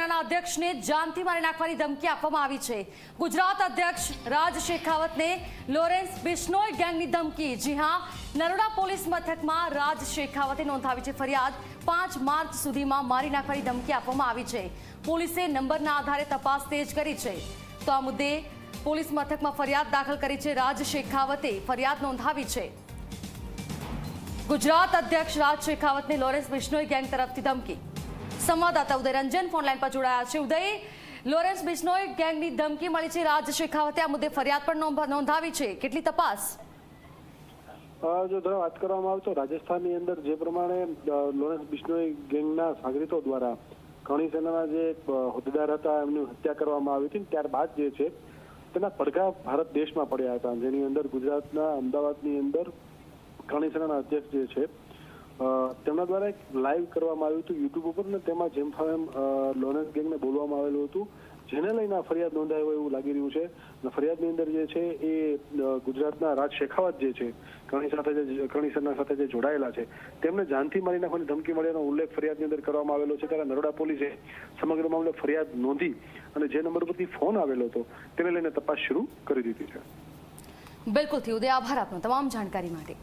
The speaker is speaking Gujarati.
સેનાના અધ્યક્ષને જાનથી મારી નાખવાની ધમકી આપવામાં આવી છે. ગુજરાત અધ્યક્ષ રાજ શેખાવતને લોરેન્સ બિશ્નોઈ ગેંગની ધમકી. જી હા, નરોડા પોલીસ મથકમાં રાજ શેખાવતે નોંધાવી છે ફરિયાદ. પાંચ માર્ચ સુધીમાં મારી નાખવાની ધમકી આપવામાં આવી છે. પોલીસે નંબરના આધારે તપાસ તેજ કરી છે. તો આ મુદ્દે પોલીસ મથકમાં ફરિયાદ દાખલ કરી છે રાજ શેખાવતે. ફરિયાદ નોંધાવી છે. ગુજરાત અધ્યક્ષ રાજ શેખાવતને લોરેન્સ બિશ્નોઈ ગેંગ તરફથી ધમકી. સંવાદદાતા ઉદય રંજન ફોનલાઈન પર જોડાયા છે. ઉદય, લોરેન્સ બિશ્નોઈ ગેંગની ધમકી મળી છે, રાજ શેખાવતે આ મુદ્દે ફરિયાદ પણ નોંધાવી છે. કેટલી તપાસ? જો વાત કરવામાં આવે તો રાજસ્થાનની અંદર જે પ્રમાણે લોરેન્સ બિશ્નોઈ ગેંગના સાગરીતો દ્વારા ઘણી સેનાના જે હોદ્દેદાર હતા, એમની હત્યા કરવામાં આવી હતી ત્યારબાદ જે છે, તેના પડઘા ભારત દેશમાં પડ્યા હતા. જેની અંદર ગુજરાતના અમદાવાદની અંદર ઘણી સેનાના અધ્યક્ષ જે છે તેમના દ્વારા એક લાઈવ કરવામાં આવ્યું હતું યુટ્યુબ ઉપર ને તેમાં જેમ ફામ લોરેન્સ ગેંગને બોલવામાં આવેલું હતું. જેને લઈને આ ફરિયાદ નોંધાય હોય એવું લાગી રહ્યું છે. અને ફરિયાદની અંદર જે છે એ ગુજરાતના રાજ શેખાવત જે છે કરણી સાથે જે કરણી સરના સાથે જે જોડાયેલા છે, તેમને જાનથી મારી નાખવાની ધમકી મળ્યાનો ઉલ્લેખ ફરિયાદની અંદર કરવામાં આવેલો છે. ત્યારે નરોડા પોલીસે સમગ્ર મામલે ફરિયાદ નોંધી અને જે નંબર પરથી ફોન આવેલો હતો, તેને લઈને તપાસ શરૂ કરી દીધી છે. બિલકુલથી ઉદય, આભાર આપનો તમામ જાણકારી માટે.